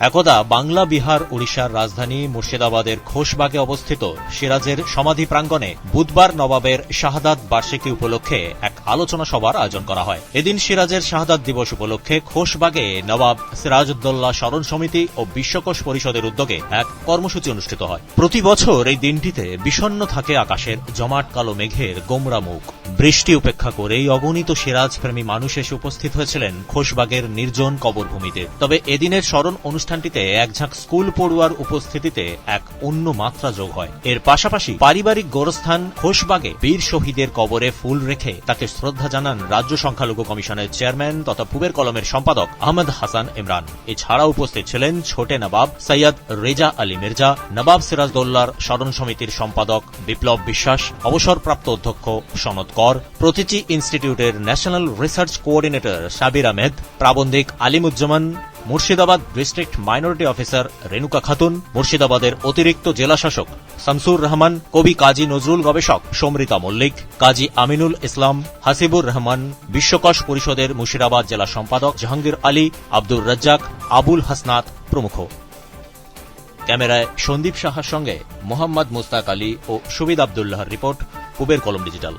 একদা বাংলা, বিহার, ওড়িশার রাজধানী মুর্শিদাবাদের খোশবাগে অবস্থিত সিরাজের সমাধি প্রাঙ্গণে বুধবার নবাবের শাহাদাত বার্ষিকী উপলক্ষে এক আলোচনা সভার আয়োজন করা হয়। এদিন সিরাজের শাহাদাত দিবস উপলক্ষে খোশবাগে নবাব সিরাজউদ্দৌলা স্মরণ সমিতি ও বিশ্বকোষ পরিষদের উদ্যোগে এক কর্মসূচি অনুষ্ঠিত হয়। প্রতি বছর এই দিনটিতে বিষণ্ণ থাকে আকাশের জমাট কালো মেঘের গোমরা মুখ। বৃষ্টি উপেক্ষা করেই অগণিত সিরাজ প্রেমী মানুষ এসে উপস্থিত হয়েছিলেন খোশবাগের নির্জন কবরভূমিতে। তবে এদিনের স্মরণ অনুষ্ঠানটিতে এক ঝাঁক স্কুল পড়ুয়ার উপস্থিতিতে এক অন্য মাত্রা যোগ হয়। এর পাশাপাশি পারিবারিক গোরস্থান খোশবাগে বীর শহীদের কবরে ফুল রেখে তাকে শ্রদ্ধা জানান রাজ্য সংখ্যালঘু কমিশনের চেয়ারম্যান তথা পুবের কলমের সম্পাদক আহমদ হাসান ইমরান। এছাড়া উপস্থিত ছিলেন ছোটে নবাব সৈয়দ রেজা আলী মির্জা, নবাব সিরাজদৌল্লার স্মরণ সমিতির সম্পাদক বিপ্লব বিশ্বাস, অবসরপ্রাপ্ত অধ্যক্ষ সনদ কর, প্রতিটি ইনস্টিটিউটের national research coordinator Sabir Ahmed, প্রাবন্ধিক Alimuzzaman Murshidabad district minority officer Renuka Khatun, মুর্শিদাবাদের অতিরিক্ত জেলাশাসক শামসুর রহমান, কবি কাজী নজরুল গবেষক সমৃতা মল্লিক, কাজী আমিনুল ইসলাম, হাসিবুর রহমান, বিশ্বকোষ পরিষদের মুর্শিদাবাদ জেলা সম্পাদক জাহাঙ্গীর আলী, আব্দুর রাজ্জাক, আবুল হাসনাত প্রমুখ। ক্যামেরায় সন্দীপ সাহার সঙ্গে মোহাম্মদ মুস্তাক আলী ও সুবিদ আবদুল্লাহর রিপোর্ট, কুবের কলম ডিজিটাল।